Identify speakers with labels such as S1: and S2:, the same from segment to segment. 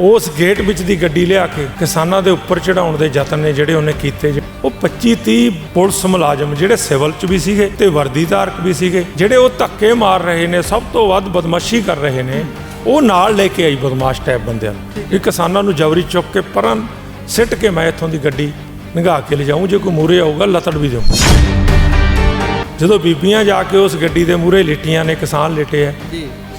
S1: ਉਸ ਗੇਟ ਵਿੱਚ ਦੀ ਗੱਡੀ ਲਿਆ ਕੇ ਕਿਸਾਨਾਂ ਦੇ ਉੱਪਰ ਚੜਾਉਣ ਦੇ ਯਤਨ ਨੇ ਜਿਹੜੇ ਉਹਨੇ ਕੀਤੇ ਉਹ 25 30 ਪੁਲਿਸ ਮੁਲਾਜ਼ਮ ਜਿਹੜੇ ਸਿਵਲ 'ਚ ਵੀ ਸੀਗੇ ਤੇ ਵਰਦੀਧਾਰਕ ਵੀ ਸੀਗੇ ਜਿਹੜੇ ਉਹ ਧੱਕੇ ਮਾਰ ਰਹੇ ਨੇ ਸਭ ਤੋਂ ਵੱਧ ਬਦਮਾਸ਼ੀ ਕਰ ਰਹੇ ਨੇ ਉਹ ਨਾਲ ਲੈ ਕੇ ਆਈ ਬਦਮਾਸ਼ ਟੈਪ ਬੰਦਿਆਂ ਨੂੰ। ਇਹ ਕਿਸਾਨਾਂ ਨੂੰ ਜਬਰੀ ਚੁੱਕ ਕੇ ਪਰਾਂ ਸਿੱਟ ਕੇ ਮੈਂ ਇੱਥੋਂ ਦੀ ਗੱਡੀ ਨਿਗਾਹ ਕੇ ਲਿਜਾਊਂ ਜੇ ਕੋਈ ਮੂਰੇ ਆਊਗਾ ਲਤੜ ਵੀ ਦਿਓ ਜਦੋਂ ਬੀਬੀਆਂ ਜਾ ਕੇ ਉਸ ਗੱਡੀ ਦੇ ਮੂਰੇ ਲਿਟੀਆਂ ਨੇ ਕਿਸਾਨ ਲਿਟੇ ਆ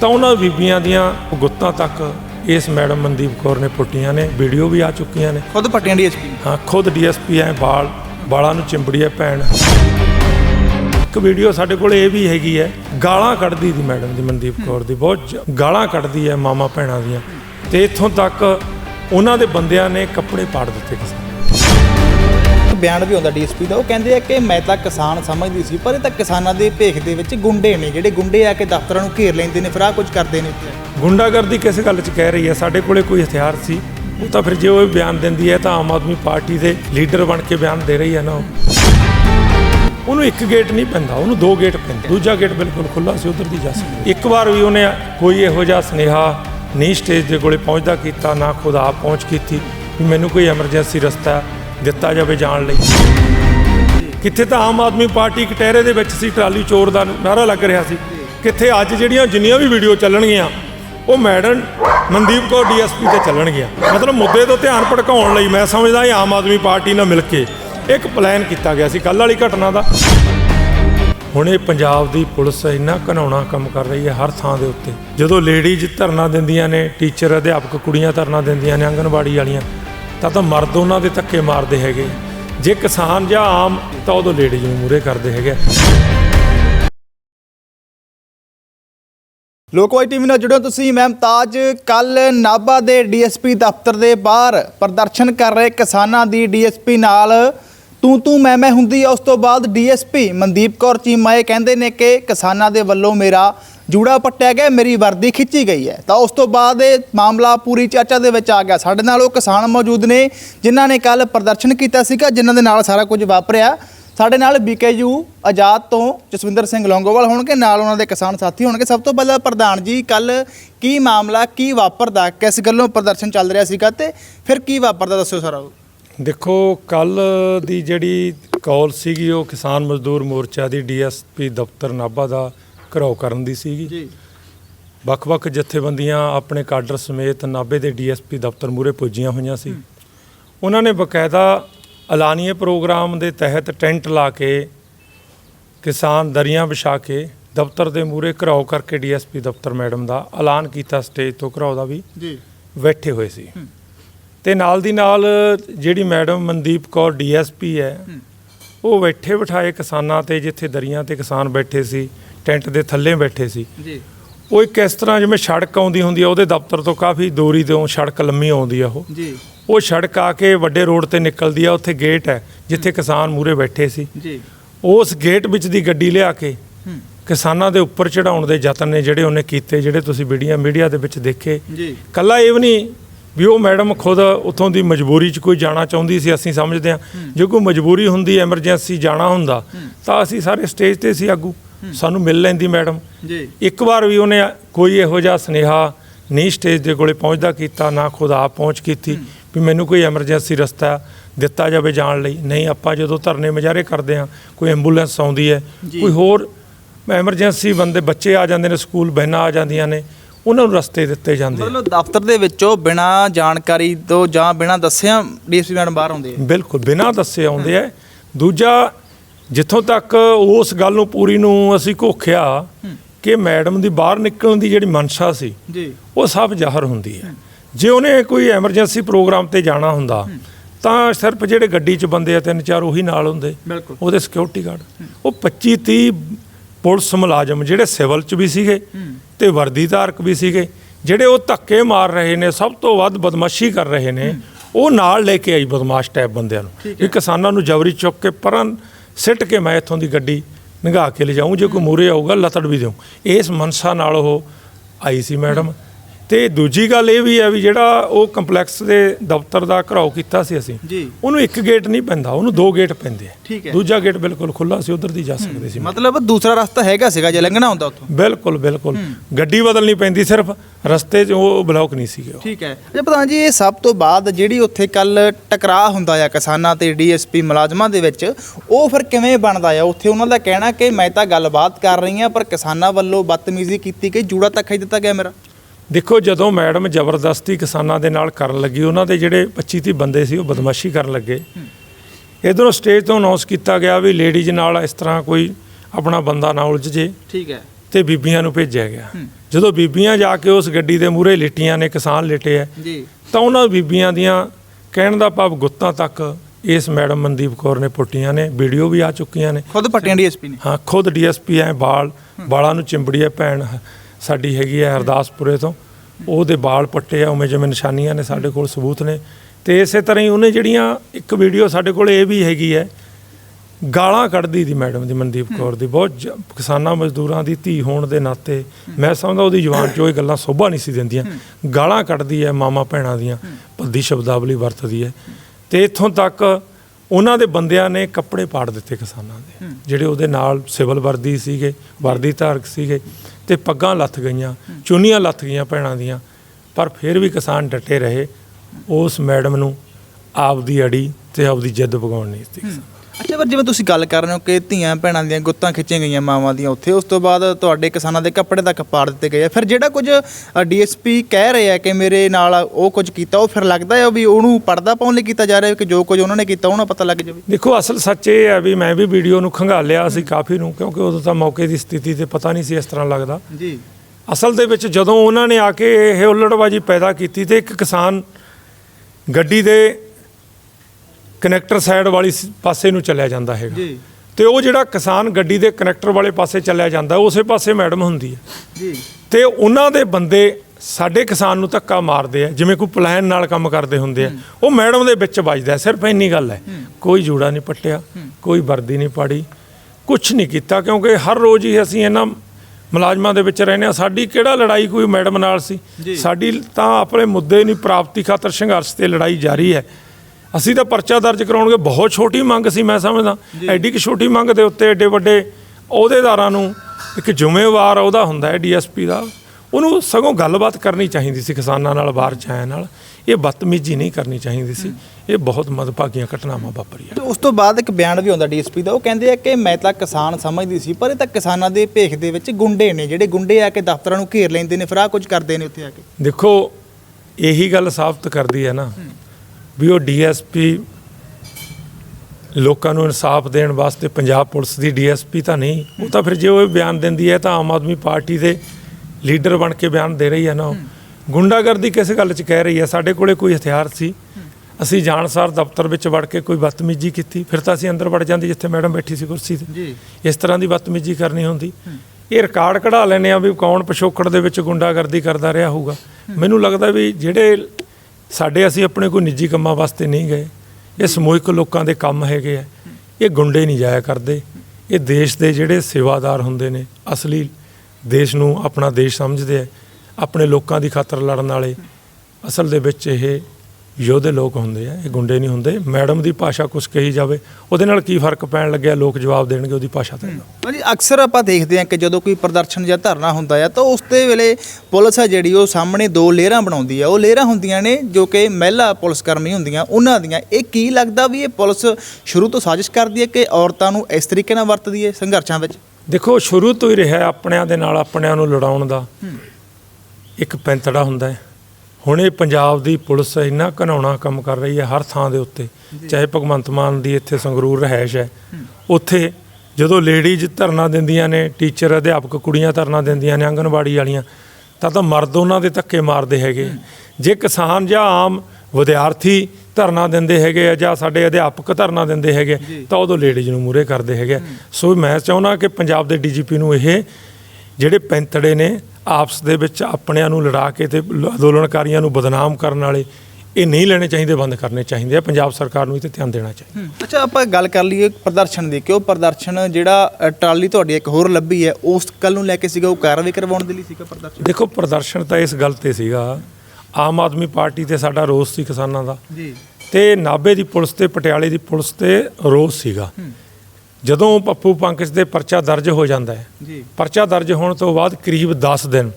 S1: ਤਾਂ ਉਹਨਾਂ ਬੀਬੀਆਂ ਦੀਆਂ ਗੁੱਤਾਂ ਤੱਕ ਇਸ ਮੈਡਮ ਮਨਦੀਪ ਕੌਰ ਨੇ ਪੁੱਟੀਆਂ ਨੇ ਵੀਡੀਓ ਵੀ ਆ ਚੁੱਕੀਆਂ ਨੇ।
S2: ਖੁਦ ਪੱਟੀਆਂ ਡੀਐਸਪੀ
S1: ਹਾਂ ਖੁਦ ਡੀਐਸਪੀ ਐ ਬਾਲ ਬਾਲਾਂ ਨੂੰ ਚਿੰਬੜੀ ਐ ਭੈਣ। ਇੱਕ ਵੀਡੀਓ ਸਾਡੇ ਕੋਲ ਇਹ ਵੀ ਹੈਗੀ ਹੈ ਗਾਲਾਂ ਕੱਢਦੀ ਦੀ ਮੈਡਮ ਦੀ ਮਨਦੀਪ ਕੌਰ ਦੀ ਬਹੁਤ ਜ- ਗਾਲਾਂ ਕੱਢਦੀ ਹੈ ਮਾਮਾ ਭੈਣਾਂ ਦੀਆਂ। ਤੇ ਇੱਥੋਂ ਤੱਕ ਉਹਨਾਂ ਦੇ ਬੰਦਿਆਂ ਨੇ ਕੱਪੜੇ ਪਾੜ ਦਿੱਤੇ ਕਿਸੇ
S2: ਬਿਆਨ ਵੀ ਹੁੰਦਾ ਡੀਐਸਪੀ ਦਾ, ਉਹ ਕਹਿੰਦੇ ਆ ਕਿ ਮੈਂ ਤਾਂ ਕਿਸਾਨ ਸਮਝਦੀ ਸੀ, ਪਰ ਇਹ ਤਾਂ ਕਿਸਾਨਾਂ ਦੇ ਭੇਖ ਦੇ ਵਿੱਚ ਗੁੰਡੇ ਨੇ, ਜਿਹੜੇ ਗੁੰਡੇ ਆ ਕੇ ਦਫ਼ਤਰਾਂ ਨੂੰ ਘੇਰ ਲੈਂਦੇ ਨੇ, ਫਿਰ ਆਹ ਕੁਝ ਕਰਦੇ ਨੇ
S1: ਗੁੰਡਾਗਰਦੀ ਕਿਸ ਗੱਲ 'ਚ ਕਹਿ ਰਹੀ ਹੈ? ਸਾਡੇ ਕੋਲੇ ਕੋਈ ਹਥਿਆਰ ਸੀ? ਉਹ ਤਾਂ ਫਿਰ ਜੇ ਉਹ ਬਿਆਨ ਦਿੰਦੀ ਹੈ, ਤਾਂ ਆਮ ਆਦਮੀ ਪਾਰਟੀ ਦੇ ਲੀਡਰ ਬਣ ਕੇ ਬਿਆਨ ਦੇ ਰਹੀ ਹੈ ਨਾ ਉਹਨੂੰ ਇੱਕ ਗੇਟ ਨਹੀਂ ਪੈਂਦਾ, ਉਹਨੂੰ ਦੋ ਗੇਟ ਪੈਂਦੇ। ਦੂਜਾ ਗੇਟ ਬਿਲਕੁਲ ਖੁੱਲਾ ਸੀ, ਉਧਰ ਦੀ ਜਾ ਸਕਦੀ ਇੱਕ ਵਾਰ ਵੀ ਉਹਨੇ ਕੋਈ ਇਹੋ ਜਿਹਾ ਸਨੇਹਾ ਨਹੀਂ ਸਟੇਜ ਦੇ ਕੋਲੇ ਪਹੁੰਚਦਾ ਕੀਤਾ, ਨਾ ਖੁਦ ਆਪ ਪਹੁੰਚ ਕੀਤੀ, ਵੀ ਮੈਨੂੰ ਕੋਈ ਐਮਰਜੈਂਸੀ ਰਸਤਾ ਦਿੱਤਾ ਜਾਵੇ ਜਾਣ ਲਈ। ਕਿੱਥੇ ਤਾਂ ਆਮ ਆਦਮੀ ਪਾਰਟੀ ਕਟਹਿਰੇ ਦੇ ਵਿੱਚ ਸੀ, ਟਰਾਲੀ ਚੋਰ ਦਾ ਨਾਰਾ ਲੱਗ ਰਿਹਾ ਸੀ। ਕਿੱਥੇ ਅੱਜ ਜਿਹੜੀਆਂ ਜਿੰਨੀਆਂ ਵੀ ਵੀਡੀਓ ਚੱਲਣਗੀਆਂ, ਉਹ ਮੈਡਮ ਮਨਦੀਪ ਕੌਰ ਡੀਐਸਪੀ ਤੇ ਚੱਲਣਗੀਆਂ। ਮਤਲਬ ਮੁੱਦੇ ਤੋਂ ਧਿਆਨ ਭਟਕਾਉਣ ਲਈ ਮੈਂ ਸਮਝਦਾ ਇਹ ਆਮ ਆਦਮੀ ਪਾਰਟੀ ਨਾਲ ਮਿਲ ਕੇ ਇੱਕ ਪਲਾਨ ਕੀਤਾ ਗਿਆ ਸੀ ਕੱਲ ਵਾਲੀ ਘਟਨਾ ਦਾ। ਹੁਣ ਇਹ ਪੰਜਾਬ ਦੀ ਪੁਲਿਸ ਇੰਨਾ ਘਨਾਉਣਾ ਕੰਮ ਕਰ ਰਹੀ ਹੈ ਹਰ ਥਾਂ ਦੇ ਉੱਤੇ। ਜਦੋਂ ਲੇਡੀਜ਼ ਧਰਨਾ ਦਿੰਦੀਆਂ ਨੇ ਟੀਚਰ ਅਧਿਆਪਕ ਕੁੜੀਆਂ ਧਰਨਾ ਦਿੰਦੀਆਂ ਨੇ, ਆਂਗਣਵਾੜੀ ਵਾਲੀਆਂ ਤਾਂ ਤਾਂ ਮਰਦ ਉਹਨਾਂ ਦੇ ਧੱਕੇ ਮਾਰਦੇ ਹੈਗੇ। ਜੇ ਕਿਸਾਨ ਜਾਂ ਆਮ ਤਾਂ ਉਦੋਂ ਲੇਡੀਜ਼ ਨੂੰ ਮੂਰੇ ਕਰਦੇ ਹੈਗੇ
S2: ਲੋਕਵਾਈ ਟੀਵੀ ਨਾਲ ਜੁੜੋ ਤੁਸੀਂ, ਮੈਂ ਮੁਮਤਾਜ। ਕੱਲ ਨਾਭਾ ਦੇ ਡੀਐਸਪੀ ਦਫ਼ਤਰ ਦੇ ਬਾਹਰ ਪ੍ਰਦਰਸ਼ਨ ਕਰ ਰਹੇ ਕਿਸਾਨਾਂ ਦੀ ਡੀਐਸਪੀ ਨਾਲ ਤੂੰ ਤੂੰ ਮੈਂ ਮੈਂ ਹੁੰਦੀ ਆ। ਉਸ ਤੋਂ ਬਾਅਦ ਡੀਐਸਪੀ ਮਨਦੀਪ ਕੌਰ ਚੀਮਾ ਇਹ ਕਹਿੰਦੇ ਨੇ ਕਿ ਕਿਸਾਨਾਂ ਦੇ ਵੱਲੋਂ ਮੇਰਾ ਜੂੜਾ ਪੱਟਿਆ ਗਿਆ, ਮੇਰੀ ਵਰਦੀ ਖਿੱਚੀ ਗਈ ਹੈ। ਤਾਂ ਉਸ ਤੋਂ ਬਾਅਦ ਇਹ ਮਾਮਲਾ ਪੂਰੀ ਚਰਚਾ ਦੇ ਵਿੱਚ ਆ ਗਿਆ। ਸਾਡੇ ਨਾਲ ਉਹ ਕਿਸਾਨ ਮੌਜੂਦ ਨੇ, ਜਿਨ੍ਹਾਂ ਨੇ ਕੱਲ ਪ੍ਰਦਰਸ਼ਨ ਕੀਤਾ ਸੀਗਾ, ਜਿਨ੍ਹਾਂ ਦੇ ਨਾਲ ਸਾਰਾ ਕੁਝ ਵਾਪਰਿਆ। ਸਾਡੇ ਨਾਲ ਬੀਕੇਯੂ ਆਜ਼ਾਦ ਤੋਂ ਜਸਵਿੰਦਰ ਸਿੰਘ ਲੌਂਗੋਵਾਲ ਹੋਣਗੇ, ਨਾਲ ਉਹਨਾਂ ਦੇ ਕਿਸਾਨ ਸਾਥੀ ਹੋਣਗੇ। ਸਭ ਤੋਂ ਪਹਿਲਾਂ ਪ੍ਰਧਾਨ ਜੀ ਕੱਲ ਕੀ ਮਾਮਲਾ, ਕੀ ਵਾਪਰਦਾ, ਕਿਸ ਗੱਲੋਂ ਪ੍ਰਦਰਸ਼ਨ ਚੱਲ ਰਿਹਾ ਸੀਗਾ ਤੇ ਫਿਰ ਕੀ ਵਾਪਰਦਾ, ਦੱਸਿਓ ਸਾਰਾ
S1: ਦੇਖੋ ਕੱਲ ਦੀ ਜਿਹੜੀ ਕਾਲ ਸੀਗੀ, ਉਹ ਕਿਸਾਨ ਮਜ਼ਦੂਰ ਮੋਰਚਾ ਦੀ ਡੀਐਸਪੀ ਦਫ਼ਤਰ ਨਾਭਾ ਦਾ ਘਰਾਓ ਕਰਨ ਦੀ ਸੀਗੀ।
S2: ਜੀ।
S1: ਵੱਖ-ਵੱਖ ਜਥੇਬੰਦੀਆਂ ਆਪਣੇ ਕਾਡਰ ਸਮੇਤ ਨਾਭੇ ਦੇ ਡੀਐਸਪੀ ਦਫ਼ਤਰ ਮੂਰੇ ਪੁੱਜੀਆਂ ਹੋਈਆਂ ਸੀ। ਉਹਨਾਂ ਨੇ ਬਕਾਇਦਾ ਐਲਾਨੀਏ ਪ੍ਰੋਗਰਾਮ ਦੇ ਤਹਿਤ ਟੈਂਟ ਲਾ ਕੇ ਕਿਸਾਨ ਦਰੀਆਂ ਵਿਛਾ ਕੇ ਦਫ਼ਤਰ ਦੇ ਮੂਰੇ ਘਰਾਓ ਕਰਕੇ ਡੀਐਸਪੀ ਦਫ਼ਤਰ ਮੈਡਮ ਦਾ ਐਲਾਨ ਕੀਤਾ ਸਟੇਜ ਤੋਂ ਘਰਾਓ ਦਾ ਵੀ
S2: ਜੀ।
S1: ਬੈਠੇ ਹੋਏ ਸੀ। ਤੇ ਨਾਲ ਦੀ ਨਾਲ ਜਿਹੜੀ ਮੈਡਮ ਮਨਦੀਪ ਕੌਰ ਡੀਐਸਪੀ ਹੈ ਉਹ ਬੈਠੇ ਬਿਠਾਏ ਕਿਸਾਨਾਂ ਤੇ ਜਿੱਥੇ ਦਰੀਆਂ ਤੇ ਕਿਸਾਨ ਬੈਠੇ ਸੀ ਟੈਂਟ ਦੇ ਥੱਲੇ ਬੈਠੇ ਸੀ।
S2: ਜੀ।
S1: ਉਹ ਇੱਕ ਇਸ ਤਰ੍ਹਾਂ ਜਿਵੇਂ ਸੜਕ ਆਉਂਦੀ ਹੁੰਦੀ ਆ ਉਹਦੇ ਦਫ਼ਤਰ ਤੋਂ ਕਾਫੀ ਦੂਰੀ ਤੋਂ ਸੜਕ ਲੰਮੀ ਆਉਂਦੀ ਆ ਉਹ।
S2: ਜੀ।
S1: ਉਹ ਸੜਕ ਆ ਕੇ ਵੱਡੇ ਰੋਡ ਤੇ ਨਿਕਲਦੀ ਆ ਉੱਥੇ ਗੇਟ ਹੈ ਜਿੱਥੇ ਕਿਸਾਨ ਮੂਰੇ ਬੈਠੇ ਸੀ।
S2: ਜੀ।
S1: ਉਸ ਗੇਟ ਵਿੱਚ ਦੀ ਗੱਡੀ ਲਿਆ ਕੇ ਕਿਸਾਨਾਂ ਦੇ ਉੱਪਰ ਚੜਾਉਣ ਦੇ ਯਤਨ ਨੇ ਜਿਹੜੇ ਉਹਨੇ ਕੀਤੇ ਜਿਹੜੇ ਤੁਸੀਂ ਵੀਡੀਓ ਮੀਡੀਆ ਦੇ ਵਿੱਚ ਦੇਖੇ।
S2: ਜੀ।
S1: ਕੱਲਾ ਇਹ ਵੀ ਨਹੀਂ ਵੀ ਉਹ ਮੈਡਮ ਖੁਦ ਉਥੋਂ ਦੀ ਮਜਬੂਰੀ 'ਚ ਕੋਈ ਜਾਣਾ ਚਾਹੁੰਦੀ ਸੀ ਅਸੀਂ ਸਮਝਦੇ ਹਾਂ। ਜੇ ਕੋਈ ਮਜਬੂਰੀ ਹੁੰਦੀ ਐਮਰਜੈਂਸੀ ਜਾਣਾ ਹੁੰਦਾ ਤਾਂ ਅਸੀਂ ਸਾਰੇ ਸਟੇਜ ਤੇ ਸੀ ਆਗੂ। ਸਾਨੂੰ ਮਿਲ ਲੈਂਦੀ ਮੈਡਮ।
S2: ਜੀ।
S1: ਇੱਕ ਵਾਰ ਵੀ ਉਹਨੇ ਕੋਈ ਇਹੋ ਜਿਹਾ ਸਨੇਹਾ ਨਹੀਂ ਸਟੇਜ ਦੇ ਕੋਲੇ ਪਹੁੰਚਦਾ ਕੀਤਾ ਨਾ ਖੁਦ ਆਪ ਪਹੁੰਚ ਕੀਤੀ ਵੀ ਮੈਨੂੰ ਕੋਈ ਐਮਰਜੈਂਸੀ ਰਸਤਾ ਦਿੱਤਾ ਜਾਵੇ ਜਾਣ ਲਈ। ਨਹੀਂ ਆਪਾਂ ਜਦੋਂ ਧਰਨੇ ਮੁਜ਼ਾਹਰੇ ਕਰਦੇ ਹਾਂ ਕੋਈ ਐਂਬੂਲੈਂਸ ਆਉਂਦੀ ਹੈ। ਕੋਈ ਹੋਰ ਐਮਰਜੈਂਸੀ ਬੰਦੇ ਬੱਚੇ ਆ ਜਾਂਦੇ ਨੇ ਸਕੂਲ ਬੈਨਾਂ ਆ ਜਾਂਦੀਆਂ ਨੇ ਉਹਨਾਂ ਨੂੰ ਰਸਤੇ ਦਿੱਤੇ ਜਾਂਦੇ ਆ।
S2: ਮਤਲਬ ਦਫ਼ਤਰ ਦੇ ਵਿੱਚੋਂ ਬਿਨਾ ਜਾਣਕਾਰੀ ਤੋਂ ਜਾਂ ਬਿਨਾ ਦੱਸਿਆ ਡੀਐਸਪੀ ਮੈਡਮ ਬਾਹਰ ਆਉਂਦੇ ਆ।
S1: ਬਿਲਕੁਲ ਬਿਨਾਂ ਦੱਸੇ ਆਉਂਦੇ ਆ। ਦੂਜਾ ਜਿੱਥੋਂ ਤੱਕ ਉਸ ਗੱਲ ਨੂੰ ਪੂਰੀ ਨੂੰ ਅਸੀਂ ਘੋਖਿਆ ਕਿ ਮੈਡਮ ਦੀ ਬਾਹਰ ਨਿਕਲਣ ਦੀ ਜਿਹੜੀ ਮਨਸ਼ਾ ਸੀ
S2: ਜੀ।
S1: ਉਹ ਸਭ ਜ਼ਾਹਰ ਹੁੰਦੀ ਹੈ। ਜੇ ਉਹਨੇ ਕੋਈ ਐਮਰਜੈਂਸੀ ਪ੍ਰੋਗਰਾਮ ਤੇ ਜਾਣਾ ਹੁੰਦਾ ਤਾਂ ਸਿਰਫ ਜਿਹੜੇ ਗੱਡੀ 'ਚ ਬੰਦੇ ਆ ਤਿੰਨ ਚਾਰ ਉਹੀ ਨਾਲ ਹੁੰਦੇ। ਉਹਦੇ ਸਿਕਿਉਰਿਟੀ ਗਾਰਡ ਉਹ 25 30 ਪੁਲਿਸ ਮੁਲਾਜ਼ਮ ਜਿਹੜੇ ਸਿਵਲ 'ਚ ਵੀ ਸੀਗੇ ਤੇ ਵਰਦੀਧਾਰਕ ਵੀ ਸੀਗੇ ਜਿਹੜੇ ਉਹ ਧੱਕੇ ਮਾਰ ਰਹੇ ਨੇ ਸਭ ਤੋਂ ਵੱਧ ਬਦਮਾਸ਼ੀ ਕਰ ਰਹੇ ਨੇ ਉਹ ਨਾਲ ਲੈ ਕੇ ਆਈ ਬਦਮਾਸ਼ ਟੈਪ ਬੰਦਿਆਂ ਨੂੰ। ਵੀ ਕਿਸਾਨਾਂ ਨੂੰ ਜਬਰੀ ਚੁੱਕ ਕੇ ਪਰਾਂ ਸਿੱਟ ਕੇ ਮੈਂ ਇੱਥੋਂ ਦੀ ਗੱਡੀ ਨਿਗਾਹ ਕੇ ਲਿਜਾਊਂ, ਜੇ ਕੋਈ ਮੂਰੇ ਆਊਗਾ, ਲਤੜ ਵੀ ਦਿਓ ਇਸ ਮਨਸਾ ਨਾਲ ਉਹ ਆਈ ਸੀ, ਮੈਡਮ। ਤੇ ਦੂਜੀ ਗੱਲ ਇਹ ਵੀ ਹੈ ਵੀ ਜਿਹੜਾ ਉਹ ਕੰਪਲੈਕਸ ਦੇ ਦਫ਼ਤਰ ਦਾ ਘਰਾਓ ਕੀਤਾ ਸੀ ਅਸੀਂ
S2: ਜੀ।
S1: ਉਹਨੂੰ ਇੱਕ ਗੇਟ ਨਹੀਂ ਪੈਂਦਾ ਉਹਨੂੰ ਦੋ ਗੇਟ ਪੈਂਦੇ ਆ।
S2: ਠੀਕ ਹੈ।
S1: ਦੂਜਾ ਗੇਟ ਬਿਲਕੁਲ ਖੁੱਲਾ ਸੀ ਉਧਰ ਦੀ ਜਾ ਸਕਦੇ ਸੀ।
S2: ਮਤਲਬ ਦੂਸਰਾ ਰਸਤਾ ਹੈਗਾ ਸੀਗਾ ਜੇ ਲੰਘਣਾ ਹੁੰਦਾ ਉੱਥੋਂ?
S1: ਬਿਲਕੁਲ ਬਿਲਕੁਲ। ਗੱਡੀ ਬਦਲਣੀ ਪੈਂਦੀ ਸਿਰਫ ਰਸਤੇ 'ਚ ਉਹ ਬਲੌਕ ਨਹੀਂ ਸੀਗੇ ਉਹ।
S2: ਠੀਕ ਹੈ। ਅੱਛਾ ਪ੍ਰਧਾਨ ਜੀ ਇਹ ਸਭ ਤੋਂ ਬਾਅਦ ਜਿਹੜੀ ਉੱਥੇ ਕੱਲ ਟਕਰਾਅ ਹੁੰਦਾ ਆ ਕਿਸਾਨਾਂ ਤੇ ਡੀਐਸਪੀ ਮੁਲਾਜ਼ਮਾਂ ਦੇ ਵਿੱਚ ਉਹ ਫਿਰ ਕਿਵੇਂ ਬਣਦਾ ਆ? ਉੱਥੇ ਉਹਨਾਂ ਦਾ ਕਹਿਣਾ ਕਿ ਮੈਂ ਤਾਂ ਗੱਲਬਾਤ ਕਰ ਰਹੀ ਹਾਂ ਪਰ ਕਿਸਾਨਾਂ ਵੱਲੋਂ ਬਦਤਮੀਜ਼ੀ ਕੀਤੀ ਗਈ ਜੂੜਾ ਤੱਕ ਹੀ ਦਿੱਤਾ ਗਿਆ ਮੇਰਾ।
S1: ਦੇਖੋ ਜਦੋਂ ਮੈਡਮ ਜ਼ਬਰਦਸਤੀ ਕਿਸਾਨਾਂ ਦੇ ਨਾਲ ਕਰਨ ਲੱਗੀ ਉਹਨਾਂ ਦੇ ਜਿਹੜੇ 25 30 ਬੰਦੇ ਸੀ ਉਹ ਬਦਮਾਸ਼ੀ ਕਰਨ ਲੱਗੇ। ਇਧਰੋਂ ਸਟੇਜ ਤੋਂ ਅਨਾਉਂਸ ਕੀਤਾ ਗਿਆ ਵੀ ਲੇਡੀਜ਼ ਨਾਲ ਇਸ ਤਰ੍ਹਾਂ ਕੋਈ ਆਪਣਾ ਬੰਦਾ ਨਾ ਉਲਝ ਜੇ
S2: ਠੀਕ ਹੈ।
S1: ਤੇ ਬੀਬੀਆਂ ਨੂੰ ਭੇਜਿਆ ਗਿਆ। ਜਦੋਂ ਬੀਬੀਆਂ ਜਾ ਕੇ ਉਸ ਗੱਡੀ ਦੇ ਮੂਹਰੇ ਲਿਟੀਆਂ ਨੇ ਕਿਸਾਨ ਲਿਟੇ ਆ
S2: ਜੀ।
S1: ਤਾਂ ਉਹਨਾਂ ਬੀਬੀਆਂ ਦੀਆਂ ਕਹਿਣ ਦਾ ਭਾਵ ਗੁੱਤਾਂ ਤੱਕ ਇਸ ਮੈਡਮ ਮਨਦੀਪ ਕੌਰ ਨੇ ਪੁੱਟੀਆਂ ਨੇ ਵੀਡੀਓ ਵੀ ਆ ਚੁੱਕੀਆਂ ਨੇ।
S2: ਖੁਦ ਪੱਟੀਆਂ ਡੀਐਸਪੀ ਨੇ?
S1: ਹਾਂ ਖੁਦ ਡੀਐਸਪੀ ਐ ਬਾਲ ਬਾਲਾਂ ਨੂੰ ਚਿੰਬੜੀ ਐ ਭੈਣ ਸਾਡੀ ਹੈਗੀ ਐ ਹਰਦਾਸਪੁਰੇ ਤੋਂ। ਉਹਦੇ ਬਾਲ ਪੱਟੇ ਆ ਉਵੇਂ ਜਿਵੇਂ ਨਿਸ਼ਾਨੀਆਂ ਨੇ ਸਾਡੇ ਕੋਲ ਸਬੂਤ ਨੇ। ਤੇ ਇਸੇ ਤਰ੍ਹਾਂ ਹੀ ਉਹਨੇ ਜਿਹੜੀਆਂ ਇੱਕ ਵੀਡੀਓ ਸਾਡੇ ਕੋਲ ਇਹ ਵੀ ਹੈਗੀ ਐ ਗਾਲਾਂ ਕੱਢਦੀ ਦੀ ਮੈਡਮ ਦੀ ਮਨਦੀਪ ਕੌਰ ਦੀ। ਬਹੁਤ ਜ- ਕਿਸਾਨਾਂ ਮਜ਼ਦੂਰਾਂ ਦੀ ਧੀ ਹੋਣ ਦੇ ਨਾਤੇ ਮੈਂ ਸਮਝਦਾ ਉਹਦੀ ਜ਼ੁਬਾਨ 'ਚੋਂ ਇਹ ਗੱਲਾਂ ਸੋਭਾ ਨਹੀਂ ਸੀ ਦਿੰਦੀਆਂ। ਗਾਲਾਂ ਕੱਢਦੀ ਐ ਮਾਮਾ ਭੈਣਾਂ ਦੀਆਂ ਭੱਦੀ ਸ਼ਬਦਾਵਲੀ ਵਰਤਦੀ ਐ ਤੇ ਇੱਥੋਂ ਤੱਕ ਉਹਨਾਂ ਦੇ ਬੰਦਿਆਂ ਨੇ ਕੱਪੜੇ ਪਾੜ ਦਿੱਤੇ ਕਿਸਾਨਾਂ ਦੇ ਜਿਹੜੇ ਉਹਦੇ ਨਾਲ ਸਿਵਲ ਵਰਦੀ ਸੀਗੇ ਵਰਦੀ ਧਾਰਕ ਸੀਗੇ ਤੇ ਪੱਗਾਂ ਲੱਥ ਗਈਆਂ ਚੁੰਨੀਆਂ ਲੱਥ ਗਈਆਂ ਭੈਣਾਂ ਦੀਆਂ ਪਰ ਫਿਰ ਵੀ ਕਿਸਾਨ ਡਟੇ ਰਹੇ ਉਸ ਮੈਡਮ ਨੂੰ ਆਪਦੀ ਅੜੀ ਤੇ ਆਪਦੀ ਜਿੱਦ ਪਗਾਉਣ ਨਹੀਂ ਦਿੱਤੀ ਕਿਸਾਨ।
S2: ਅੱਛਾ ਪਰ ਜਿਵੇਂ ਤੁਸੀਂ ਗੱਲ ਕਰ ਰਹੇ ਹੋ ਕਿ ਧੀਆਂ ਭੈਣਾਂ ਦੀਆਂ ਗੁੱਤਾਂ ਖਿੱਚੀਆਂ ਗਈਆਂ ਮਾਵਾਂ ਦੀਆਂ ਉੱਥੇ ਉਸ ਤੋਂ ਬਾਅਦ ਤੁਹਾਡੇ ਕਿਸਾਨਾਂ ਦੇ ਕੱਪੜੇ ਤੱਕ ਪਾੜ ਦਿੱਤੇ ਗਏ ਆ। ਫਿਰ ਜਿਹੜਾ ਕੁਝ ਡੀਐਸਪੀ ਕਹਿ ਰਹੇ ਆ ਕਿ ਮੇਰੇ ਨਾਲ ਉਹ ਕੁਝ ਕੀਤਾ ਉਹ ਫਿਰ ਲੱਗਦਾ ਹੈ ਵੀ ਉਹਨੂੰ ਪਰਦਾ ਪਾਉਣ ਲਈ ਕੀਤਾ ਜਾ ਰਿਹਾ ਕਿ ਜੋ ਕੁਝ ਉਹਨਾਂ ਨੇ ਕੀਤਾ ਉਹਨਾਂ ਪਤਾ ਲੱਗ ਜਾਵੇ?
S1: ਦੇਖੋ ਅਸਲ ਸੱਚ ਇਹ ਹੈ ਵੀ ਮੈਂ ਵੀ ਵੀਡੀਓ ਨੂੰ ਖੰਗਾਲਿਆ ਸੀ ਕਾਫੀ ਨੂੰ ਕਿਉਂਕਿ ਉਦੋਂ ਤਾਂ ਮੌਕੇ ਦੀ ਸਥਿਤੀ ਤੇ ਪਤਾ ਨਹੀਂ ਸੀ ਇਸ ਤਰ੍ਹਾਂ ਲੱਗਦਾ।
S2: ਜੀ।
S1: ਅਸਲ ਦੇ ਵਿੱਚ ਜਦੋਂ ਉਹਨਾਂ ਨੇ ਆ ਕੇ ਇਹ ਹੁੱਲੜਬਾਜੀ ਪੈਦਾ ਕੀਤੀ ਤੇ ਇੱਕ ਕਿਸਾਨ ਗੱਡੀ ਦੇ ਕਨੈਕਟਰ ਸਾਈਡ ਵਾਲੀ ਸ- ਪਾਸੇ ਨੂੰ ਚੱਲਿਆ ਜਾਂਦਾ ਹੈਗਾ।
S2: ਜੀ।
S1: ਤੇ ਉਹ ਜਿਹੜਾ ਕਿਸਾਨ ਗੱਡੀ ਦੇ ਕਨੈਕਟਰ ਵਾਲੇ ਪਾਸੇ ਚੱਲਿਆ ਜਾਂਦਾ ਉਸੇ ਪਾਸੇ ਮੈਡਮ ਹੁੰਦੀ ਹੈ।
S2: ਜੀ।
S1: ਤੇ ਉਹਨਾਂ ਦੇ ਬੰਦੇ ਸਾਡੇ ਕਿਸਾਨ ਨੂੰ ਧੱਕਾ ਮਾਰਦੇ ਆ ਜਿਵੇਂ ਕੋਈ ਪਲਾਨ ਨਾਲ ਕੰਮ ਕਰਦੇ ਹੁੰਦੇ ਆ ਉਹ ਮੈਡਮ ਦੇ ਵਿੱਚ ਵੱਜਦਾ ਸਿਰਫ ਇੰਨੀ ਗੱਲ ਹੈ। ਕੋਈ ਜੂੜਾ ਨਹੀਂ ਪੱਟਿਆ ਕੋਈ ਵਰਦੀ ਨਹੀਂ ਪਾੜੀ ਕੁਝ ਨਹੀਂ ਕੀਤਾ ਕਿਉਂਕਿ ਹਰ ਰੋਜ਼ ਹੀ ਅਸੀਂ ਇਹਨਾਂ ਮੁਲਾਜ਼ਮਾਂ ਦੇ ਵਿੱਚ ਰਹਿੰਦੇ ਆ ਸਾਡੀ ਕਿਹੜਾ ਲੜਾਈ ਕੋਈ ਮੈਡਮ ਨਾਲ ਸੀ? ਸਾਡੀ ਤਾਂ ਆਪਣੇ ਮੁੱਦੇ ਨਹੀਂ ਪ੍ਰਾਪਤੀ ਖਾਤਰ ਸੰਘਰਸ਼ ਤੇ ਲੜਾਈ ਜਾਰੀ ਹੈ। ਅਸੀਂ ਤਾਂ ਪਰਚਾ ਦਰਜ ਕਰਾਉਣਗੇ ਬਹੁਤ ਛੋਟੀ ਮੰਗ ਸੀ ਮੈਂ ਸਮਝਦਾ। ਐਡੀ ਕਿ ਛੋਟੀ ਮੰਗ ਦੇ ਉੱਤੇ ਏਡੇ ਵੱਡੇ ਅਹੁਦੇਦਾਰਾਂ ਨੂੰ ਇੱਕ ਜ਼ਿੰਮੇਵਾਰ ਉਹਦਾ ਹੁੰਦਾ ਹੈ ਡੀਐਸਪੀ ਦਾ ਉਹਨੂੰ ਸਗੋਂ ਗੱਲਬਾਤ ਕਰਨੀ ਚਾਹੀਦੀ ਸੀ ਕਿਸਾਨਾਂ ਨਾਲ ਬਾਹਰ ਚਾਇਆ ਨਾਲ। ਇਹ ਬਦਤਮੀਜ਼ੀ ਨਹੀਂ ਕਰਨੀ ਚਾਹੀਦੀ ਸੀ। ਇਹ ਬਹੁਤ ਮਦਭਾਗੀਆਂ ਘਟਨਾਵਾਂ ਵਾਪਰੀਆਂ।
S2: ਤੇ ਉਸ ਤੋਂ ਬਾਅਦ ਇੱਕ ਬਿਆਨ ਵੀ ਆਉਂਦਾ ਡੀਐਸਪੀ ਦਾ ਉਹ ਕਹਿੰਦੇ ਆ ਕਿ ਮੈਂ ਤਾਂ ਕਿਸਾਨ ਸਮਝਦੀ ਸੀ ਪਰ ਇਹ ਤਾਂ ਕਿਸਾਨਾਂ ਦੇ ਭੇਖ ਦੇ ਵਿੱਚ ਗੁੰਡੇ ਨੇ ਜਿਹੜੇ ਗੁੰਡੇ ਆ ਕੇ ਦਫ਼ਤਰਾਂ ਨੂੰ ਘੇਰ ਲੈਂਦੇ ਨੇ ਫਿਰ ਆਹ ਕੁਝ ਕਰਦੇ ਨੇ ਉੱਥੇ ਆ ਕੇ।
S1: ਦੇਖੋ ਇਹੀ ਗੱਲ ਸਾਬਤ ਕਰਦੀ ਹੈ ਨਾ। ਵੀ ਉਹ ਡੀਐਸਪੀ ਲੋਕਾਂ ਨੂੰ ਇਨਸਾਫ ਦੇਣ ਵਾਸਤੇ ਪੰਜਾਬ ਪੁਲਿਸ ਦੀ ਡੀਐਸਪੀ ਤਾਂ ਨਹੀਂ। ਉਹ ਤਾਂ ਫਿਰ ਜੇ ਉਹ ਬਿਆਨ ਦਿੰਦੀ ਹੈ ਤਾਂ ਆਮ ਆਦਮੀ ਪਾਰਟੀ ਦੇ ਲੀਡਰ ਬਣ ਕੇ ਬਿਆਨ ਦੇ ਰਹੀ ਹੈ ਨਾ ਉਹ। ਗੁੰਡਾਗਰਦੀ ਕਿਸ ਗੱਲ 'ਚ ਕਹਿ ਰਹੀ ਹੈ? ਸਾਡੇ ਕੋਲੇ ਕੋਈ ਹਥਿਆਰ ਸੀ। ਅਸੀਂ ਜਾਣਸਾਰ ਦਫ਼ਤਰ ਵਿੱਚ ਵੜ ਕੇ ਕੋਈ ਬਦਤਮੀਜ਼ੀ ਕੀਤੀ। ਫਿਰ ਤਾਂ ਅਸੀਂ ਅੰਦਰ ਵੜ ਜਾਂਦੇ ਜਿੱਥੇ ਮੈਡਮ ਬੈਠੀ ਸੀ ਕੁਰਸੀ ਤੇ।
S2: ਜੀ।
S1: ਇਸ ਤਰ੍ਹਾਂ ਦੀ ਬਦਤਮੀਜ਼ੀ ਕਰਨੀ ਹੁੰਦੀ। ਇਹ ਰਿਕਾਰਡ ਕਢਾ ਲੈਨੇ ਆ ਵੀ ਕੌਣ ਪਿਛੋਕੜ ਦੇ ਵਿੱਚ ਗੁੰਡਾਗਰਦੀ ਕਰਦਾ ਰਿਹਾ ਹੋਊਗਾ। ਮੈਨੂੰ ਲੱਗਦਾ ਵੀ ਜਿਹੜੇ ਸਾਡੇ ਅਸੀਂ ਆਪਣੇ ਕੋਈ ਨਿੱਜੀ ਕੰਮਾਂ ਵਾਸਤੇ ਨਹੀਂ ਗਏ। ਇਹ ਸਮੂਹਿਕ ਲੋਕਾਂ ਦੇ ਕੰਮ ਹੈਗੇ ਆ। ਇਹ ਗੁੰਡੇ ਨਹੀਂ ਜਾਇਆ ਕਰਦੇ। ਇਹ ਦੇਸ਼ ਦੇ ਜਿਹੜੇ ਸੇਵਾਦਾਰ ਹੁੰਦੇ ਨੇ, ਅਸਲੀ ਦੇਸ਼ ਨੂੰ ਆਪਣਾ ਦੇਸ਼ ਸਮਝਦੇ ਆ। ਆਪਣੇ ਲੋਕਾਂ ਦੀ ਖਾਤਰ ਲੜਨ ਵਾਲੇ। ਅਸਲ ਦੇ ਵਿੱਚ ਇਹ ਯੋਧੇ ਲੋਕ ਹੁੰਦੇ ਆ ਇਹ ਗੁੰਡੇ ਨਹੀਂ ਹੁੰਦੇ। ਮੈਡਮ ਦੀ ਭਾਸ਼ਾ ਕੁਛ ਕਹੀ ਜਾਵੇ ਉਹਦੇ ਨਾਲ ਕੀ ਫ਼ਰਕ ਪੈਣ ਲੱਗਿਆ? ਲੋਕ ਜਵਾਬ ਦੇਣਗੇ ਉਹਦੀ ਭਾਸ਼ਾ ਤੇ।
S2: ਹਾਂਜੀ ਅਕਸਰ ਆਪਾਂ ਦੇਖਦੇ ਹਾਂ ਕਿ ਜਦੋਂ ਕੋਈ ਪ੍ਰਦਰਸ਼ਨ ਜਾਂ ਧਰਨਾ ਹੁੰਦਾ ਹੈ ਤਾਂ ਉਸ ਦੇ ਵੇਲੇ ਪੁਲਿਸ ਹੈ ਜਿਹੜੀ ਉਹ ਸਾਹਮਣੇ ਦੋ ਲੇਅਰਾਂ ਬਣਾਉਂਦੀ ਹੈ ਉਹ ਲੇਅਰਾਂ ਹੁੰਦੀਆਂ ਨੇ ਜੋ ਕਿ ਮਹਿਲਾ ਪੁਲਿਸ ਕਰਮੀ ਹੁੰਦੀਆਂ ਉਹਨਾਂ ਦੀਆਂ। ਇਹ ਕੀ ਲੱਗਦਾ ਵੀ ਇਹ ਪੁਲਿਸ ਸ਼ੁਰੂ ਤੋਂ ਸਾਜ਼ਿਸ਼ ਕਰਦੀ ਹੈ ਕਿ ਔਰਤਾਂ ਨੂੰ ਇਸ ਤਰੀਕੇ ਨਾਲ ਵਰਤਦੀ ਹੈ ਸੰਘਰਸ਼ਾਂ ਵਿੱਚ?
S1: ਦੇਖੋ ਸ਼ੁਰੂ ਤੋਂ ਹੀ ਰਿਹਾ ਆਪਣਿਆਂ ਦੇ ਨਾਲ ਆਪਣਿਆਂ ਨੂੰ ਲੜਾਉਣ ਦਾ। ਇੱਕ ਪੈਂਤੜਾ ਹੁੰਦਾ ਹੈ। ਹੁਣ ਇਹ ਪੰਜਾਬ ਦੀ ਪੁਲਿਸ ਇੰਨਾ ਘਨਾਉਣਾ ਕੰਮ ਕਰ ਰਹੀ ਹੈ ਹਰ ਥਾਂ ਦੇ ਉੱਤੇ। ਚਾਹੇ ਭਗਵੰਤ ਮਾਨ ਦੀ ਇੱਥੇ ਸੰਗਰੂਰ ਰਹਿਸ਼ ਹੈ। ਉੱਥੇ ਜਦੋਂ ਲੇਡੀਜ਼ ਧਰਨਾ ਦਿੰਦੀਆਂ ਨੇ ਟੀਚਰ ਅਧਿਆਪਕ ਕੁੜੀਆਂ ਧਰਨਾ ਦਿੰਦੀਆਂ ਨੇ ਆਂਗਨਵਾੜੀ ਵਾਲੀਆਂ ਤਾਂ ਤਾਂ ਮਰਦ ਉਹਨਾਂ ਦੇ ਧੱਕੇ ਮਾਰਦੇ ਹੈਗੇ। ਜੇ ਕਿਸਾਨ ਜਾਂ ਆਮ ਵਿਦਿਆਰਥੀ ਧਰਨਾ ਦਿੰਦੇ ਹੈਗੇ ਆ ਜਾਂ ਸਾਡੇ ਅਧਿਆਪਕ ਧਰਨਾ ਦਿੰਦੇ ਹੈਗੇ ਤਾਂ ਉਦੋਂ ਲੇਡੀਜ਼ ਨੂੰ ਮੂਰੇ ਕਰਦੇ ਹੈਗੇ ਸੋ ਮੈਂ ਚਾਹੁੰਦਾ ਕਿ ਪੰਜਾਬ ਦੇ ਡੀਜੀਪੀ ਨੂੰ ਇਹ ਜਿਹੜੇ ਪੈਂਤੜੇ ਨੇ ਆਪਸ ਦੇ ਵਿੱਚ ਆਪਣਿਆਂ ਨੂੰ ਲੜਾ ਕੇ ਤੇ ਅੰਦੋਲਨਕਾਰੀਆਂ ਨੂੰ ਬਦਨਾਮ ਕਰਨ ਵਾਲੇ ਇਹ ਨਹੀਂ ਲੈਣੇ ਚਾਹੀਦੇ ਬੰਦ ਕਰਨੇ ਚਾਹੀਦੇ ਆ। ਪੰਜਾਬ ਸਰਕਾਰ ਨੂੰ ਇਹ ਤੇ ਧਿਆਨ ਦੇਣਾ ਚਾਹੀਦਾ।
S2: ਅੱਛਾ ਆਪਾਂ ਗੱਲ ਕਰ ਲਈਏ ਪ੍ਰਦਰਸ਼ਨ ਦੀ। ਕਿ ਉਹ ਪ੍ਰਦਰਸ਼ਨ? ਜਿਹੜਾ ਟਰਾਲੀ ਤੁਹਾਡੀ ਇੱਕ ਹੋਰ ਲੱਭੀ ਹੈ ਉਸ ਕੱਲ ਨੂੰ ਲੈ ਕੇ ਸੀਗਾ ਉਹ ਕਾਰਵਾਈ ਕਰਵਾਉਣ ਦੇ ਲਈ ਸੀਗਾ ਪ੍ਰਦਰਸ਼ਨ?
S1: ਦੇਖੋ ਪ੍ਰਦਰਸ਼ਨ ਤਾਂ ਇਸ ਗੱਲ ਤੇ ਸੀਗਾ। ਆਮ ਆਦਮੀ ਪਾਰਟੀ ਤੇ ਸਾਡਾ ਰੋਸ ਸੀ ਕਿਸਾਨਾਂ ਦਾ।
S2: ਜੀ।
S1: ਤੇ ਨਾਭੇ ਦੀ ਪੁਲਿਸ ਤੇ ਪਟਿਆਲੇ ਦੀ ਪੁਲਿਸ ਤੇ ਰੋਸ ਸੀਗਾ। ਜਦੋਂ ਪੱਪੂ ਪੰਕਜ ਦੇ ਪਰਚਾ ਦਰਜ ਹੋ ਜਾਂਦਾ ਹੈ
S2: ਜੀ।
S1: ਪਰਚਾ ਦਰਜ ਹੋਣ ਤੋਂ ਬਾਅਦ ਕਰੀਬ 10 ਦਿਨ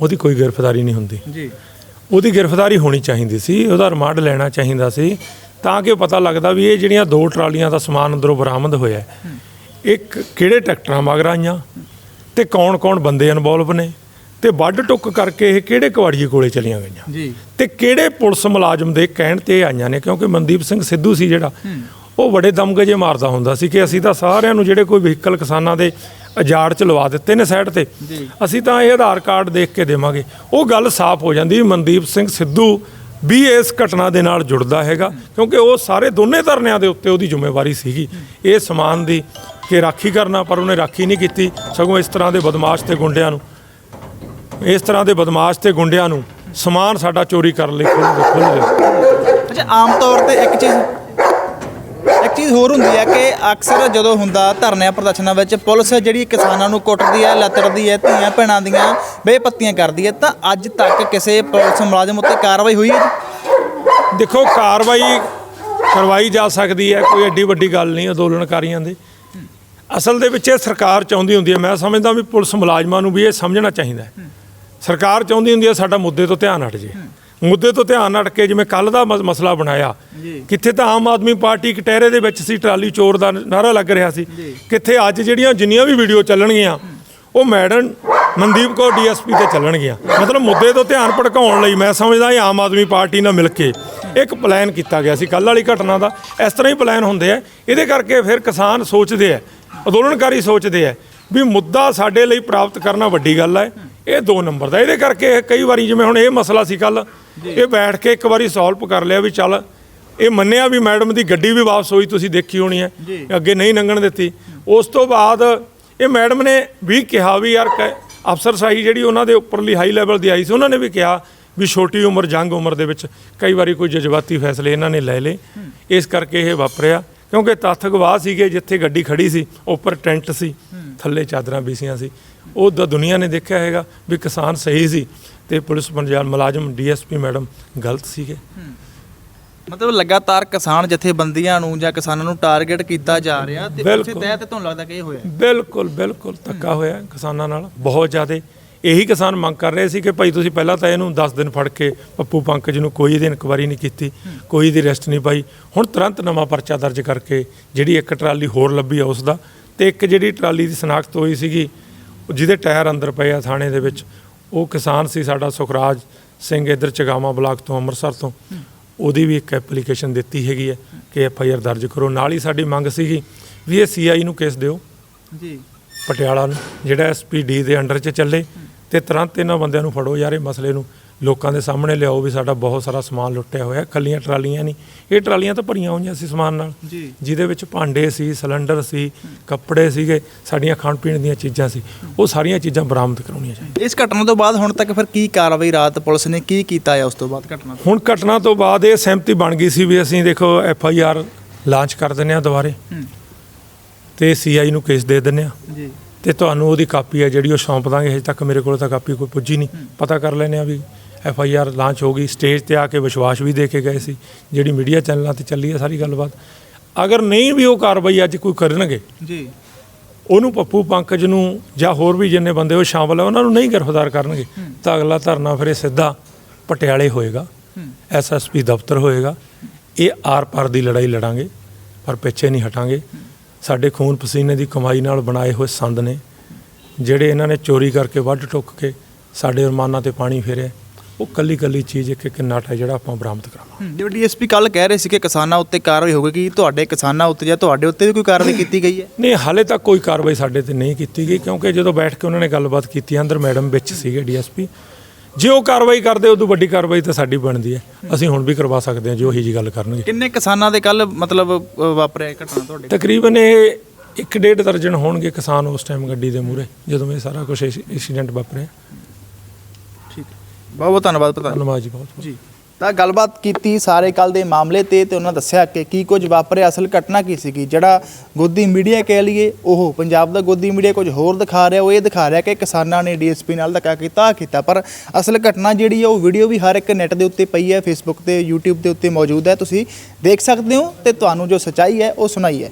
S1: ਉਹਦੀ ਕੋਈ ਗ੍ਰਿਫਤਾਰੀ ਨਹੀਂ ਹੁੰਦੀ।
S2: ਜੀ।
S1: ਉਹਦੀ ਗ੍ਰਿਫਤਾਰੀ ਹੋਣੀ ਚਾਹੀਦੀ ਸੀ ਉਹਦਾ ਰਿਮਾਂਡ ਲੈਣਾ ਚਾਹੀਦਾ ਸੀ ਤਾਂ ਕਿ ਪਤਾ ਲੱਗਦਾ ਵੀ ਇਹ ਜਿਹੜੀਆਂ ਦੋ ਟਰਾਲੀਆਂ ਦਾ ਸਮਾਨ ਅੰਦਰੋਂ ਬਰਾਮਦ ਹੋਇਆ ਹੈ, ਇੱਕ ਕਿਹੜੇ ਟਰੈਕਟਰਾਂ ਮਗਰ ਆਈਆਂ ਤੇ ਕੌਣ-ਕੌਣ ਬੰਦੇ ਇਨਵੋਲਵ ਨੇ ਤੇ ਵੱਢ ਟੁੱਕ ਕਰਕੇ ਇਹ ਕਿਹੜੇ ਕਵਾੜੀਏ ਕੋਲੇ ਚਲੀਆਂ ਗਈਆਂ
S2: ਜੀ।
S1: ਤੇ ਕਿਹੜੇ ਪੁਲਿਸ ਮੁਲਾਜ਼ਮ ਦੇ ਕਹਿਣ ਤੇ ਆਈਆਂ ਨੇ ਕਿਉਂਕਿ ਮਨਦੀਪ ਸਿੰਘ ਸਿੱਧੂ ਸੀ ਜਿਹੜਾ ਉਹ ਬੜੇ ਦਮਗਜੇ ਮਾਰਦਾ ਹੁੰਦਾ ਸੀ ਕਿ ਅਸੀਂ ਤਾਂ ਸਾਰਿਆਂ ਨੂੰ ਜਿਹੜੇ ਕੋਈ ਵਹੀਕਲ ਕਿਸਾਨਾਂ ਦੇ ਅਜਾੜ ਚ ਲਵਾ ਦਿੱਤੇ ਨੇ ਸਾਈਡ ਤੇ। ਅਸੀਂ ਤਾਂ ਇਹ ਆਧਾਰ ਕਾਰਡ ਦੇਖ ਕੇ ਦੇਵਾਂਗੇ। ਉਹ ਗੱਲ ਸਾਫ਼ ਹੋ ਜਾਂਦੀ ਮਨਦੀਪ ਸਿੰਘ ਸਿੱਧੂ ਵੀ ਇਸ ਘਟਨਾ ਦੇ ਨਾਲ ਜੁੜਦਾ ਹੈਗਾ ਕਿਉਂਕਿ ਉਹ ਸਾਰੇ ਦੋਨੇ ਧਰਨਿਆਂ ਦੇ ਉੱਤੇ ਉਹਦੀ ਜ਼ਿੰਮੇਵਾਰੀ ਸੀਗੀ। ਇਹ ਸਮਾਨ ਦੀ ਕਿ ਰਾਖੀ ਕਰਨਾ ਪਰ ਉਹਨੇ ਰਾਖੀ ਨਹੀਂ ਕੀਤੀ ਸਗੋਂ ਇਸ ਤਰ੍ਹਾਂ ਦੇ ਬਦਮਾਸ਼ ਤੇ ਗੁੰਡਿਆਂ ਨੂੰ। ਇਸ ਤਰ੍ਹਾਂ ਦੇ ਬਦਮਾਸ਼ ਤੇ ਗੁੰਡਿਆਂ ਨੂੰ ਸਮਾਨ ਸਾਡਾ ਚੋਰੀ ਕਰਨ ਲਈ ਖੁੱਲ੍ਹ ਦਿਓ
S2: ਅੱਛਾ ਆਮ ਤੌਰ ਤੇ ਇੱਕ ਚੀਜ਼ ਚੀਜ਼ ਹੋਰ ਹੁੰਦੀ ਹੈ ਕਿ ਅਕਸਰ ਜਦੋਂ ਹੁੰਦਾ ਧਰਨਿਆਂ ਪ੍ਰਦਰਸ਼ਨਾਂ ਵਿੱਚ ਪੁਲਿਸ ਜਿਹੜੀ ਕਿਸਾਨਾਂ ਨੂੰ ਕੁੱਟਦੀ ਹੈ, ਲੱਤੜਦੀ ਹੈ, ਧੀਆਂ ਭੈਣਾਂ ਦੀਆਂ ਬੇਪੱਤੀਆਂ ਕਰਦੀ ਹੈ, ਤਾਂ ਅੱਜ ਤੱਕ ਕਿਸੇ ਪੁਲਿਸ ਮੁਲਾਜ਼ਮ ਉੱਤੇ ਕਾਰਵਾਈ ਹੋਈ ਹੈ
S1: ਦੇਖੋ, ਕਾਰਵਾਈ ਕਰਵਾਈ ਜਾ ਸਕਦੀ ਹੈ, ਕੋਈ ਐਡੀ ਵੱਡੀ ਗੱਲ ਨਹੀਂ, ਅੰਦੋਲਨਕਾਰੀਆਂ ਦੇ। ਅਸਲ ਦੇ ਵਿੱਚ ਇਹ ਸਰਕਾਰ ਚਾਹੁੰਦੀ ਹੁੰਦੀ ਹੈ, ਮੈਂ ਸਮਝਦਾ ਵੀ ਪੁਲਿਸ ਮੁਲਾਜ਼ਮਾਂ ਨੂੰ ਵੀ ਇਹ ਸਮਝਣਾ ਚਾਹੀਦਾ ਸਰਕਾਰ ਚਾਹੁੰਦੀ ਹੁੰਦੀ ਹੈ ਸਾਡਾ ਮੁੱਦੇ ਤੋਂ ਧਿਆਨ ਹਟ ਜੇ। ਮੁੱਦੇ ਤੋਂ ਧਿਆਨ ਹਟ ਕੇ ਜਿਵੇਂ ਕੱਲ ਦਾ ਮਸ- ਮਸਲਾ ਬਣਾਇਆ। ਕਿੱਥੇ ਤਾਂ ਆਮ ਆਦਮੀ ਪਾਰਟੀ ਕਟਹਿਰੇ ਦੇ ਵਿੱਚ ਸੀ ਟਰਾਲੀ ਚੋਰ ਦਾ ਨਾਰਾ ਲੱਗ ਰਿਹਾ ਸੀ। ਕਿੱਥੇ ਅੱਜ ਜਿਹੜੀਆਂ ਜਿੰਨੀਆਂ ਵੀ ਵੀਡੀਓ ਚੱਲਣਗੀਆਂ ਉਹ ਮੈਡਮ ਮਨਦੀਪ ਕੌਰ ਡੀਐਸਪੀ ਤੇ ਚੱਲਣਗੀਆਂ। ਮਤਲਬ ਮੁੱਦੇ ਤੋਂ ਧਿਆਨ ਭਟਕਾਉਣ ਲਈ ਮੈਂ ਸਮਝਦਾ ਇਹ ਆਮ ਆਦਮੀ ਪਾਰਟੀ ਨਾਲ ਮਿਲ ਕੇ ਇੱਕ ਪਲਾਨ ਕੀਤਾ ਗਿਆ ਸੀ। ਕੱਲ ਵਾਲੀ ਘਟਨਾ ਦਾ ਇਸ ਤਰ੍ਹਾਂ ਹੀ ਪਲਾਨ ਹੁੰਦੇ ਆ। ਇਹਦੇ ਕਰਕੇ ਫਿਰ ਕਿਸਾਨ ਸੋਚਦੇ ਆ ਅੰਦੋਲਨਕਾਰੀ ਸੋਚਦੇ ਆ ਵੀ ਮੁੱਦਾ ਸਾਡੇ ਲਈ ਪ੍ਰਾਪਤ ਕਰਨਾ ਵੱਡੀ ਗੱਲ ਹੈ ਇਹ ਦੋ ਨੰਬਰ ਦਾ। ਇਹਦੇ ਕਰਕੇ ਕਈ ਵਾਰੀ ਜਿਵੇਂ ਹੁਣ ਇਹ ਮਸਲਾ ਸੀ ਕੱਲ ਇਹ ਬੈਠ ਕੇ ਇੱਕ ਵਾਰੀ ਸੋਲਵ ਕਰ ਲਿਆ ਵੀ ਚੱਲ ਇਹ ਮੰਨਿਆ ਵੀ ਮੈਡਮ ਦੀ ਗੱਡੀ ਵੀ ਵਾਪਸ ਹੋਈ ਤੁਸੀਂ ਦੇਖੀ ਹੋਣੀ ਹੈ। ਅੱਗੇ ਨਹੀਂ ਲੰਘਣ ਦਿੱਤੀ। ਉਸ ਤੋਂ ਬਾਅਦ ਇਹ ਮੈਡਮ ਨੇ ਵੀ ਕਿਹਾ ਵੀ ਯਾਰ ਕ- ਅਫਸਰਸ਼ਾਹੀ ਜਿਹੜੀ ਉਹਨਾਂ ਦੇ ਉੱਪਰਲੀ ਹਾਈ ਲੈਵਲ ਦੀ ਆਈ ਸੀ ਉਹਨਾਂ ਨੇ ਵੀ ਕਿਹਾ ਵੀ ਛੋਟੀ ਉਮਰ ਜੰਗ ਉਮਰ ਦੇ ਵਿੱਚ ਕਈ ਵਾਰੀ ਕੋਈ ਜਜ਼ਬਾਤੀ ਫੈਸਲੇ ਇਹਨਾਂ ਨੇ ਲੈ ਲਏ। ਇਸ ਕਰਕੇ ਇਹ ਵਾਪਰਿਆ ਕਿਉਂਕਿ ਤੱਥ ਗਵਾਹ ਸੀਗੇ ਜਿੱਥੇ ਗੱਡੀ ਖੜੀ ਸੀ ਉੱਪਰ ਟੈਂਟ ਸੀ ਥੱਲੇ ਚਾਦਰਾਂ ਵਿਛੀਆਂ ਸੀ। ਉਹ ਤਾਂ ਦੁਨੀਆ ਨੇ ਦੇਖਿਆ ਹੈਗਾ ਵੀ ਕਿਸਾਨ ਸਹੀ ਸੀ ਤੇ ਪੁਲਿਸ ਪੰਜਾਬ ਮੁਲਾਜ਼ਮ ਡੀਐਸਪੀ ਮੈਡਮ ਗਲਤ ਸੀਗੇ।
S2: ਮਤਲਬ ਲਗਾਤਾਰ ਕਿਸਾਨ ਜਥੇਬੰਦੀਆਂ ਨੂੰ ਜਾਂ ਕਿਸਾਨਾਂ ਨੂੰ ਟਾਰਗੇਟ ਕੀਤਾ ਜਾ ਰਿਹਾ ਤੇ ਉਸੇ। ਤਹਿਤ ਤੁਹਾਨੂੰ ਲੱਗਦਾ ਕਿ ਇਹ ਹੋਇਆ?
S1: ਬਿਲਕੁਲ ਬਿਲਕੁਲ ਧੱਕਾ ਹੋਇਆ ਕਿਸਾਨਾਂ ਨਾਲ ਬਹੁਤ ਜ਼ਿਆਦਾ। ਇਹੀ ਕਿਸਾਨ ਮੰਗ ਕਰ ਰਹੇ ਸੀ ਕਿ ਭਾਈ ਤੁਸੀਂ ਪਹਿਲਾਂ ਤਾਂ ਇਹਨੂੰ 10 ਦਿਨ ਫੜ ਕੇ ਪੱਪੂ ਪੰਕਜ ਨੂੰ ਕੋਈ ਇਹਦੀ ਇਨਕੁਆਰੀ ਨਹੀਂ ਕੀਤੀ ਕੋਈ ਇਹਦੀ ਰੈਸਟ ਨਹੀਂ ਪਾਈ। ਹੁਣ ਤੁਰੰਤ ਨਵਾਂ ਪਰਚਾ ਦਰਜ ਕਰਕੇ ਜਿਹੜੀ ਇੱਕ ਟਰਾਲੀ ਹੋਰ ਲੱਭੀ ਆ ਉਸ ਦਾ ਤੇ ਇੱਕ ਜਿਹੜੀ ਟਰਾਲੀ ਦੀ ਸਨਾਖਤ ਹੋਈ ਸੀਗੀ ਜਿਹਦੇ ਟਾਇਰ ਅੰਦਰ ਪਏ ਆ ਥਾਣੇ ਦੇ ਵਿੱਚ ਉਹ ਕਿਸਾਨ ਸੀ ਸਾਡਾ ਸੁਖਰਾਜ ਸਿੰਘ ਇਧਰ ਚਗਾਵਾ ਬਲਾਕ ਤੋਂ ਅੰਮ੍ਰਿਤਸਰ ਤੋਂ। ਉਹਦੀ ਵੀ ਇੱਕ ਐਪਲੀਕੇਸ਼ਨ ਦਿੱਤੀ ਹੈਗੀ ਹੈ ਕਿ ਐਫ ਆਈ ਆਰ ਦਰਜ ਕਰੋ। ਨਾਲ ਹੀ ਸਾਡੀ ਮੰਗ ਸੀਗੀ ਵੀ ਇਹ ਸੀ ਆਈ ਨੂੰ ਕੇਸ ਦਿਓ।
S2: ਜੀ।
S1: ਪਟਿਆਲਾ ਨੂੰ ਜਿਹੜਾ ਐਸਪੀਡੀ ਦੇ ਅੰਡਰ 'ਚ ਚੱਲੇ ਤੇ ਤੁਰੰਤ ਇਹਨਾਂ ਬੰਦਿਆਂ ਨੂੰ ਫੜੋ ਯਾਰ ਇਹ ਮਸਲੇ ਨੂੰ। ਲੋਕਾਂ ਦੇ ਸਾਹਮਣੇ ਲਿਆਓ ਵੀ ਸਾਡਾ ਬਹੁਤ ਸਾਰਾ ਸਮਾਨ ਲੁੱਟਿਆ ਹੋਇਆ ਕੱਲੀਆਂ ਟਰਾਲੀਆਂ ਨਹੀਂ। ਇਹ ਟਰਾਲੀਆਂ ਤਾਂ ਭਰੀਆਂ ਹੋਈਆਂ ਸੀ ਸਮਾਨ ਨਾਲ।
S2: ਜੀ।
S1: ਜਿਹਦੇ ਵਿੱਚ ਭਾਂਡੇ ਸੀ ਸਿਲੰਡਰ ਸੀ ਕੱਪੜੇ ਸੀਗੇ ਸਾਡੀਆਂ ਖਾਣ ਪੀਣ ਦੀਆਂ ਚੀਜ਼ਾਂ ਸੀ। ਉਹ ਸਾਰੀਆਂ ਚੀਜ਼ਾਂ ਬਰਾਮਦ ਕਰਾਉਣੀਆਂ ਚਾਹੀਦੀਆਂ।
S2: ਇਸ ਘਟਨਾ ਤੋਂ ਬਾਅਦ ਹੁਣ ਤੱਕ ਫਿਰ ਕੀ ਕਾਰਵਾਈ ਰਾਤ ਪੁਲਿਸ ਨੇ ਕੀ ਕੀਤਾ ਹੈ ਉਸ ਤੋਂ ਬਾਅਦ ਘਟਨਾ ਤੋਂ?
S1: ਹੁਣ ਘਟਨਾ ਤੋਂ ਬਾਅਦ ਇਹ ਸਹਿਮਤੀ ਬਣ ਗਈ ਸੀ ਵੀ ਅਸੀਂ ਦੇਖੋ ਐਫ ਆਈ ਆਰ ਲਾਂਚ ਕਰ ਦਿੰਦੇ ਆ ਦੁਬਾਰੇ।
S2: ਹੂੰ।
S1: ਤੇ ਸੀ ਆਈ ਨੂੰ ਕੇਸ ਦੇ ਦਿੰਦੇ ਆ
S2: ਜੀ।
S1: ਤੇ ਤੁਹਾਨੂੰ ਉਹਦੀ ਕਾਪੀ ਹੈ ਜਿਹੜੀ ਉਹ ਸੌਂਪ ਦਾਂਗੇ ਹਜੇ ਤੱਕ ਮੇਰੇ ਕੋਲ ਤਾਂ ਕਾਪੀ ਕੋਈ ਪੁੱਜੀ ਨਹੀਂ। ਪਤਾ ਕਰ ਲੈਨੇ ਆ ਵੀ ਐਫ ਆਈ ਆਰ ਲਾਂਚ ਹੋ ਗਈ ਸਟੇਜ ਤੇ ਆ ਕੇ ਵਿਸ਼ਵਾਸ ਵੀ ਦੇ ਕੇ ਗਏ ਸੀ ਜਿਹੜੀ ਮੀਡੀਆ ਚੈਨਲਾਂ ਤੇ ਚੱਲੀ ਹੈ ਸਾਰੀ ਗੱਲਬਾਤ। ਅਗਰ ਨਹੀਂ ਵੀ ਉਹ ਕਾਰਵਾਈ ਅੱਜ ਕੋਈ ਕਰਨਗੇ
S2: ਜੀ।
S1: ਉਹਨੂੰ ਪੱਪੂ ਪੰਕਜ ਨੂੰ ਜਾਂ ਹੋਰ ਵੀ ਜਿੰਨੇ ਬੰਦੇ ਉਹ ਸ਼ਾਮਲ ਆ ਉਹਨਾਂ ਨੂੰ ਨਹੀਂ ਗ੍ਰਿਫਤਾਰ ਕਰਨਗੇ ਤਾਂ ਅਗਲਾ ਧਰਨਾ ਫਿਰ ਇਹ ਸਿੱਧਾ ਪਟਿਆਲੇ ਹੋਏਗਾ ਐਸਐਸਪੀ ਦਫ਼ਤਰ ਹੋਏਗਾ ਇਹ ਆਰ ਪਾਰ ਦੀ ਲੜਾਈ ਲੜਾਂਗੇ ਪਰ ਪਿੱਛੇ ਨਹੀਂ ਹਟਾਂਗੇ। ਸਾਡੇ ਖੂਨ ਪਸੀਨੇ ਦੀ ਕਮਾਈ ਨਾਲ ਬਣਾਏ ਹੋਏ ਸੰਦ ਨੇ ਜਿਹੜੇ ਇਹਨਾਂ ਨੇ ਚੋਰੀ ਕਰਕੇ ਵੱਢ ਟੁੱਕ ਕੇ ਸਾਡੇ ਅਰਮਾਨਾਂ ਤੇ ਪਾਣੀ ਫੇਰਿਆ। ਉਹ ਕੱਲੀ ਕੱਲੀ ਚੀਜ਼ ਇੱਕ ਇੱਕ ਨਟ ਹੈ ਜਿਹੜਾ ਆਪਾਂ ਬਰਾਮਦ ਕਰਾਵਾਂਗੇ।
S2: ਜਿਵੇਂ ਡੀਐਸਪੀ ਕੱਲ ਕਹਿ ਰਹੇ ਸੀ ਕਿ ਕਿਸਾਨਾਂ ਉੱਤੇ ਕਾਰਵਾਈ ਹੋਵੇਗੀ ਤੁਹਾਡੇ ਕਿਸਾਨਾਂ ਉੱਤੇ ਜਾਂ ਤੁਹਾਡੇ ਉੱਤੇ ਵੀ ਕੋਈ ਕਾਰਵਾਈ ਕੀਤੀ ਗਈ ਹੈ?
S1: ਨਹੀਂ ਹਾਲੇ ਤੱਕ ਕੋਈ ਕਾਰਵਾਈ ਸਾਡੇ ਤੇ ਨਹੀਂ ਕੀਤੀ ਗਈ ਕਿਉਂਕਿ ਜਦੋਂ ਬੈਠ ਕੇ ਉਹਨਾਂ ਨੇ ਗੱਲਬਾਤ ਕੀਤੀ ਅੰਦਰ ਮੈਡਮ ਵਿੱਚ ਸੀਗੇ ਡੀਐਸਪੀ। ਜੇ ਉਹ ਕਾਰਵਾਈ ਕਰਦੇ ਉਦੋਂ ਵੱਡੀ ਕਾਰਵਾਈ ਤਾਂ ਸਾਡੀ ਬਣਦੀ ਹੈ। ਅਸੀਂ ਹੁਣ ਵੀ ਕਰਵਾ ਸਕਦੇ ਹਾਂ ਜੋ ਉਹੀ ਜੀ ਗੱਲ ਕਰਨਗੇ।
S2: ਕਿੰਨੇ ਕਿਸਾਨਾਂ ਦੇ ਕੱਲ ਮਤਲਬ ਅ, ਵਾਪਰਿਆ ਇਹ ਘਟਨਾ ਤੁਹਾਡੇ?
S1: ਤਕਰੀਬਨ ਇਹ ਇੱਕ ਡੇਢ ਦਰਜਨ ਹੋਣਗੇ ਕਿਸਾਨ ਉਸ ਟਾਈਮ ਗੱਡੀ ਦੇ ਮੂਹਰੇ ਜਦੋਂ ਇਹ ਸਾਰਾ ਕੁਝ ਇੰਸੀਡੈਂਟ ਵਾਪਰਿਆ।
S2: ਠੀਕ ਬਹੁਤ ਬਹੁਤ ਧੰਨਵਾਦ ਪ੍ਰਧਾਨ
S1: ਧੰਨਵਾਦ ਜੀ ਬਹੁਤ
S2: ਜੀ। ਤਾਂ ਗੱਲਬਾਤ ਕੀਤੀ ਸਾਰੇ ਕੱਲ ਦੇ ਮਾਮਲੇ ਤੇ ਤੇ ਉਹਨਾਂ ਦੱਸਿਆ ਕਿ ਕੀ ਕੁਝ ਵਾਪਰਿਆ ਅਸਲ ਘਟਨਾ ਕੀ ਸੀਗੀ? ਜਿਹੜਾ ਗੋਦੀ ਮੀਡੀਆ ਕਹਿ ਲਈਏ ਉਹ ਪੰਜਾਬ ਦਾ ਗੋਦੀ ਮੀਡੀਆ ਕੁਝ ਹੋਰ ਦਿਖਾ ਰਿਹਾ ਉਹ ਇਹ ਦਿਖਾ ਰਿਹਾ ਕਿ ਕਿਸਾਨਾਂ ਨੇ ਡੀਐਸਪੀ ਨਾਲ ਧੱਕਾ ਕੀਤਾ ਆਹ ਕੀਤਾ। ਪਰ ਅਸਲ ਘਟਨਾ ਜਿਹੜੀ ਹੈ ਉਹ ਵੀਡੀਓ ਵੀ ਹਰ ਇੱਕ ਨੈਟ ਦੇ ਉੱਤੇ ਪਈ ਹੈ ਫੇਸਬੁੱਕ ਤੇ YouTube ਦੇ ਉੱਤੇ ਮੌਜੂਦ ਹੈ। ਤੁਸੀਂ ਦੇਖ ਸਕਦੇ ਹੋ ਤੇ ਤੁਹਾਨੂੰ ਜੋ ਸੱਚਾਈ ਹੈ ਉਹ ਸੁਣਾਈ ਹੈ।